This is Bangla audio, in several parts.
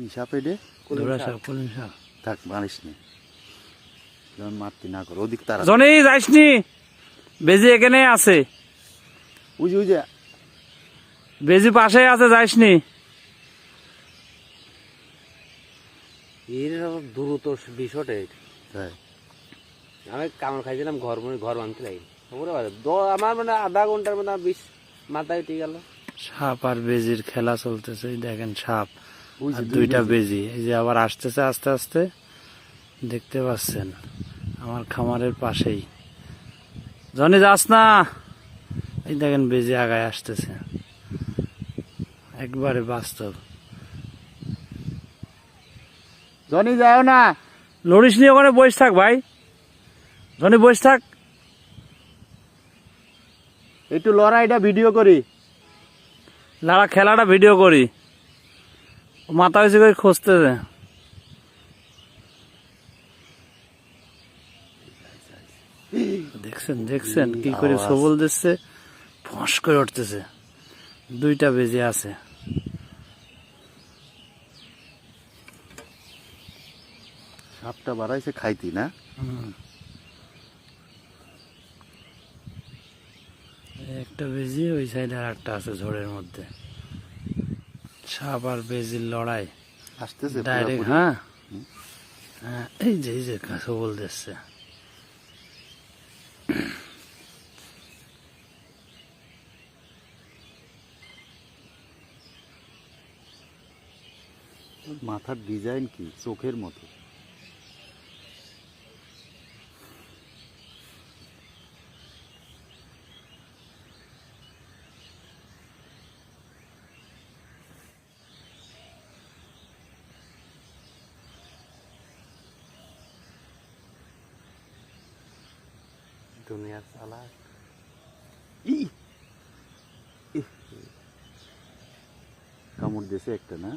কি সাপ এডে থাক মারিস নি। মারতি না করো ওদিক তারা। জনি যাইসনি বেজি এখানে আছে। উজে উজে বেজি পাশে আছে যাইসনি এর দ্রুত এটা। তাই আমি কামড় খাইছিলাম ঘর মনে ঘর ভাঙতে লাগি ওরে বাবা, দ- আমার মানে আধা ঘণ্টার মধ্যে বিষ মাথায় উঠে গেল। সাপ আর বেজির খেলা চলতেছে দেখেন সাপ। দুইটা বেজি। এই যে আবার আসতেছে আস্তে আস্তে দেখতে পাচ্ছেন আমার খামারের পাশেই। জনি যাস না। এই দেখেন বেজি আগায় আসতেছে। একবারে বাস্তব। জনি যাও না। লড়িস নিয়ে ওখানে বসে থাক ভাই। জনি বসে থাক। একটু লড়াইটা ভিডিও করি। লড়া খেলাটা ভিডিও করি। মাথা হয়েছে করে খুঁজতেছে। দেখছেন দেখছেন কি করে। সবল দিচ্ছে ফস করে উঠতেছে। দুইটা বেজে আছে। সাপটা বাড়াইছে খাইতি না? একটা বেজি ওই সাইডে আর একটা আছে ঝোড়ের মধ্যে। সাপ আর বেজির লড়াই। আসতেছে ডাইরেক্ট হ্যাঁ? হ্যাঁ এই যে এই মাথার ডিজাইন কি? চোখের মতো। দুনিয়ার চালা ই! কামড় দিয়েছে একটা না?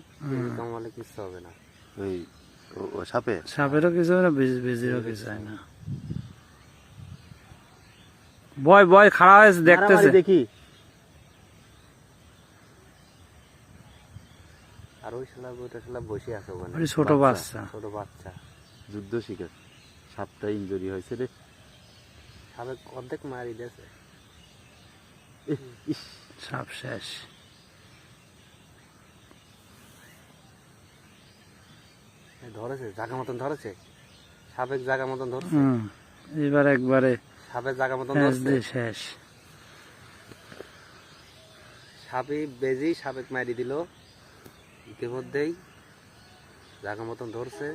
কামালে কিচ্ছু হবে না। ওই ও- সাপে সাপেরও কিছু হয় না বেজিরও কিছু হয় না। বয় বয় খাড়া হয়েছে দেখতেছে। দেখি। আর ওই শালা ওইটা শালা বসে আছে ওখানে। ছোট বাচ্চা ছোট বাচ্চা। যুদ্ধ শিকার। সাপটা ইঞ্জুরি হয়েছে রে। সাবেক অর্ধেক মারি দিয়েছে। সাপ শেষ। ধরেছে জায়গা মতন ধরেছে? সাবেক জায়গা মতন ধরছে? এবার একবারে সাবেক জায়গা মতন ধরছে? শেষ। সাপে বেজি সাবেক মারি দিল। ইতিমধ্যেই জায়গা মতন ধরছে।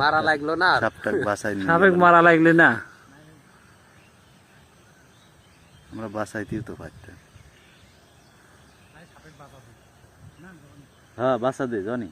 মারা লাগল না আর। সাপটা বাসায় নিয়ে সাপেক মারা লাগলে না। আমরা বাসাইতেও তো পারতাম হ্যাঁ বাসা দে জানি।